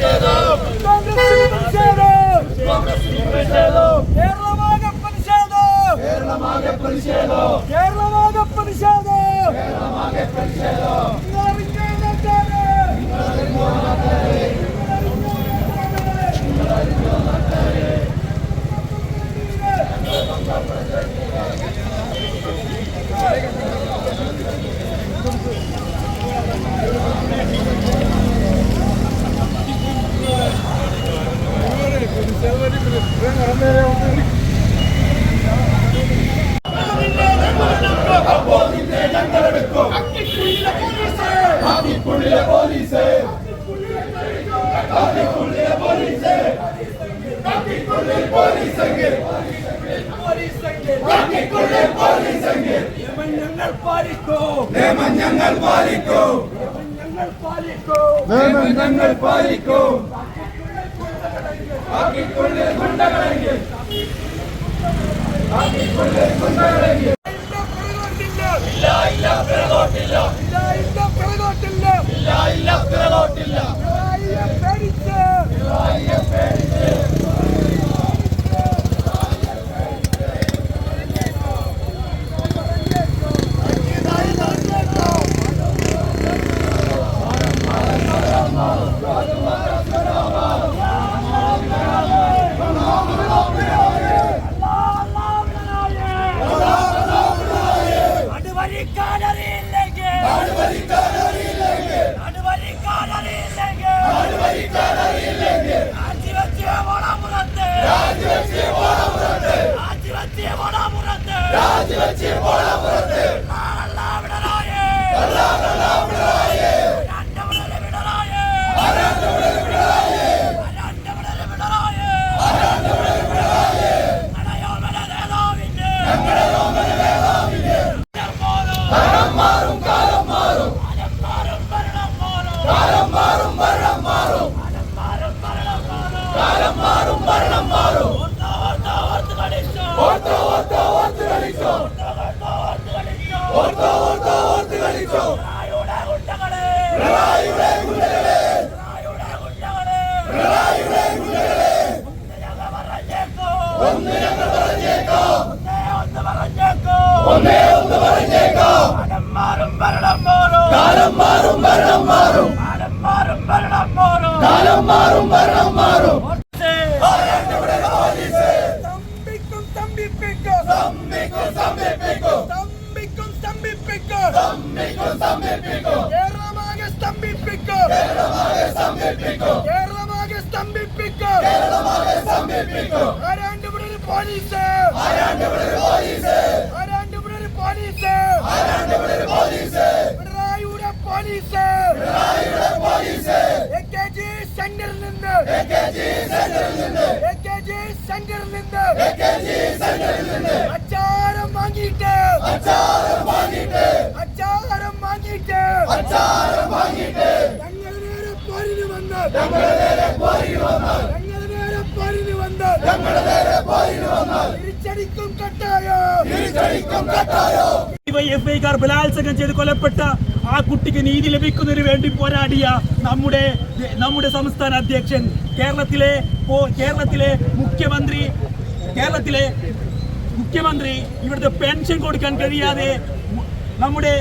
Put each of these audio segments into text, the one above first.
കേരളമാകെ പ്രതിഷേധം. കേരളമാകെ പ്രതിഷേധം. കേരളമാകെ പ്രതിഷേധം കേരളമാകെ പ്രതിഷേധം ഞങ്ങൾ പാലിക്കും. നിയമം ഞങ്ങൾ പാലിക്കും ഞങ്ങൾ പാലിക്കും നിയമം ഞങ്ങൾ പാലിക്കും ആക്കിക്കൊള്ളേ ഗുണ്ടകളെങ്കിൽ ആക്കിക്കൊള്ളേ ഗുണ്ടകളെങ്കിൽ ഇല്ല ഇല്ല പിറകോട്ടില്ല ഇല്ല ഇല്ല ഇല്ല ഇല്ല Давайте ഒന്ന് ഞങ്ങൾ പറഞ്ഞേക്കോ. ഒന്നേ ഒന്ന് പറഞ്ഞേക്കോ. കാലം മാറും ഭരണം മാറും കാലം മാറും ഭരണം മാറും കാലം മാറും ഭരണം മാറും കാലം മാറും ഭരണം മാറും തമ്പിക്കും പോലീസ്! പിണറായിയുടെ പോലീസ്! പിണറായിയുടെ പോലീസ്? എകെജി സെന്ററിൽ നിന്ന്! എകെജി സെന്ററിൽ നിന്ന്? സെന്ററിൽ നിന്ന്! അച്ചാരം വാങ്ങിയിട്ട്! അച്ചാരം വാങ്ങിയിട്ട്? അച്ചാരം വാങ്ങിയിട്ട്! അച്ചാരം വാങ്ങിയിട്ട്? ഞങ്ങൾ നേരെ പോരിന് വന്ന്! ഞങ്ങൾ നേരെ പോരിന് വന്ന് ഞങ്ങൾ നേരെ പോരിന് വന്ന് ഞങ്ങൾ നേരെ പോരിന് വന്ന് തിരിച്ചടിക്കും കട്ടായോ. തിരിച്ചടിക്കും കട്ടായോ. ഡിവൈഎഫ്ഐക്കാർ ബലാത്സംഗം ചെയ്ത് കൊലപ്പെട്ട ആ കുട്ടിക്ക് നീതി ലഭിക്കുന്നതിന് വേണ്ടി പോരാടിയ നമ്മുടെ നമ്മുടെ സംസ്ഥാന അധ്യക്ഷൻ കേരളത്തിലെ കേരളത്തിലെ മുഖ്യമന്ത്രി കേരളത്തിലെ മുഖ്യമന്ത്രി ഇവിടുത്തെ പെൻഷൻ കൊടുക്കാൻ കഴിയാതെ നമ്മുടെ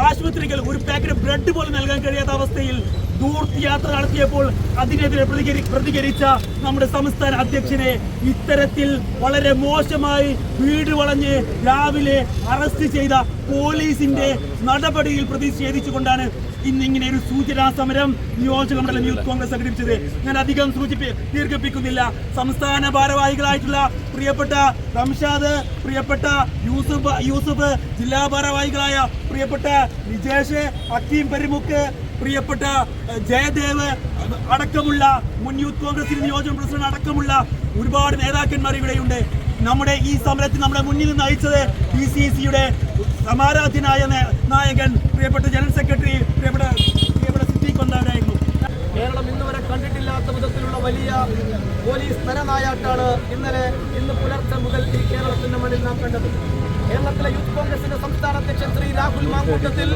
ആശുപത്രികൾ ഒരു പാക്കറ്റ് ബ്രെഡ് പോലും നൽകാൻ കഴിയാത്ത അവസ്ഥയിൽ ദൂർത്തിയാത്ര നടത്തിയപ്പോൾ അതിനെതിരെ പ്രതികരി പ്രതികരിച്ച നമ്മുടെ സംസ്ഥാന അധ്യക്ഷനെ ഇത്തരത്തിൽ വളരെ മോശമായി വീട് വളഞ്ഞ് രാവിലെ അറസ്റ്റ് ചെയ്ത പോലീസിന്റെ നടപടിയിൽ പ്രതിഷേധിച്ചുകൊണ്ടാണ് ഇന്നിങ്ങനെ ഒരു സൂചനാ സമരം നിയോജക മണ്ഡലം യൂത്ത് കോൺഗ്രസ് സംഘടിപ്പിച്ചത്. ഞാൻ അധികം സൂചിപ്പി ദീർഘിപ്പിക്കുന്നില്ല. സംസ്ഥാന ഭാരവാഹികളായിട്ടുള്ള പ്രിയപ്പെട്ട റംഷാദ് പ്രിയപ്പെട്ട യൂസുഫ് യൂസുഫ് ജില്ലാ ഭാരവാഹികളായ പ്രിയപ്പെട്ട നിജേഷ് അക്കീം പെരുമുക്ക് പ്രിയപ്പെട്ട ജയദേവ് അടക്കമുള്ള മുൻ യൂത്ത് കോൺഗ്രസ് നിയോജക പ്രസിഡന്റ് അടക്കമുള്ള ഒരുപാട് നേതാക്കന്മാർ ഇവിടെയുണ്ട്. നമ്മുടെ ഈ സമരത്തിൽ നമ്മുടെ മുന്നിൽ നിന്ന് നയിച്ചത് പി സി സിയുടെ സമാരാധ്യനായ നായകൻ പ്രിയപ്പെട്ട ജനറൽ സെക്രട്ടറി പ്രിയപ്പെട്ട പ്രിയപ്പെട്ട സിദ്ദീഖ് കൊണ്ടായിരുന്നു കേരളം ഇന്ന് വരെ കണ്ടിട്ടില്ലാത്ത വിധത്തിലുള്ള വലിയ പോലീസ് നരനായാട്ടാണ് ഇന്നലെ ഇന്ന് പുലർച്ചെ മുതൽ ഈ കേരളത്തിന്റെ മണ്ണിൽ നാം കണ്ടത്. കേരളത്തിലെ യൂത്ത് കോൺഗ്രസിന്റെ സംസ്ഥാന അധ്യക്ഷൻ ശ്രീ രാഹുൽ മാങ്കൂട്ടത്തിൽ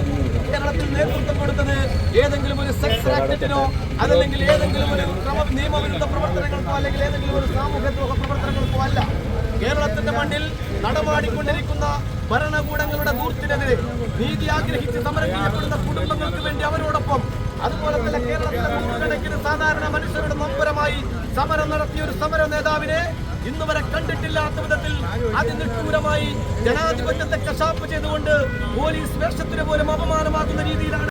കേരളത്തിൽ നേതൃത്വം കൊടുത്തത് ഏതെങ്കിലും ഒരു സെക്സ് റാക്കറ്റിനോ അതല്ലെങ്കിൽ ഏതെങ്കിലും ഒരു ക്രമ നിയമവിരുദ്ധ പ്രവർത്തനങ്ങൾക്കോ അല്ലെങ്കിൽ ഏതെങ്കിലും ഒരു സാമൂഹ്യദ്രോഹ പ്രവർത്തനങ്ങൾക്കോ അല്ല. കേരളത്തിന്റെ മണ്ണിൽ നടപാടിക്കൊണ്ടിരിക്കുന്ന ഭരണകൂടങ്ങളുടെ ദൂർത്തിനെതിരെ നീതി ആഗ്രഹിച്ച് സമരം ചെയ്യപ്പെടുന്ന കുടുംബങ്ങൾക്ക് വേണ്ടി അവരോടൊപ്പം അതുപോലെ തന്നെ കേരളത്തിലെ സാധാരണ മനുഷ്യരുടെ നൊമ്പരമായി സമരം നടത്തിയ ഒരു സമര നേതാവിനെ ഇന്ന് വരെ കണ്ടിട്ടില്ലാത്ത വിധത്തിൽ അതിനിഷ്ഠൂരമായി ജനാധിപത്യത്തെ കശാപ്പ് ചെയ്തുകൊണ്ട് പോലീസ് വേഷത്തിന് പോലും അപമാനമാകുന്ന രീതിയിലാണ്